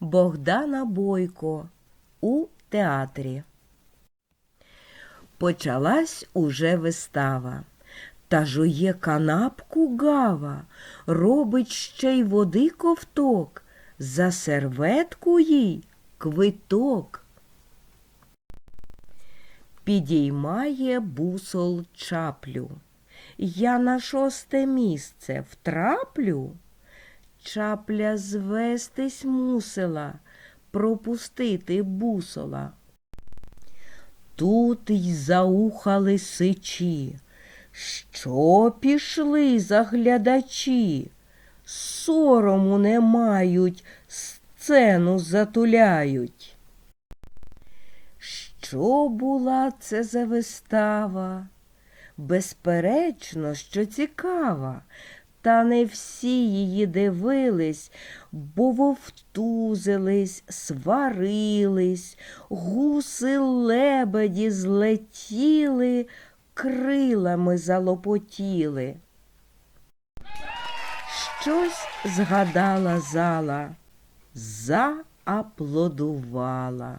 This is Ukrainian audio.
Богдана Бойко у театрі. Почалась уже вистава. Та жує канапку гава, робить ще й води ковток, за серветку їй квиток. Підіймає бусол чаплю. Я на шосте місце втраплю. Чапля звестись мусила, пропустити бусола. Тут й заухали сичі. Що пішли заглядачі? Сорому не мають, сцену затуляють. Що була це за вистава? Безперечно, що цікава, та не всі її дивились, бо вовтузились, сварились, гуси лебеді злетіли, крилами залопотіли. Щось згадала зала, зааплодувала.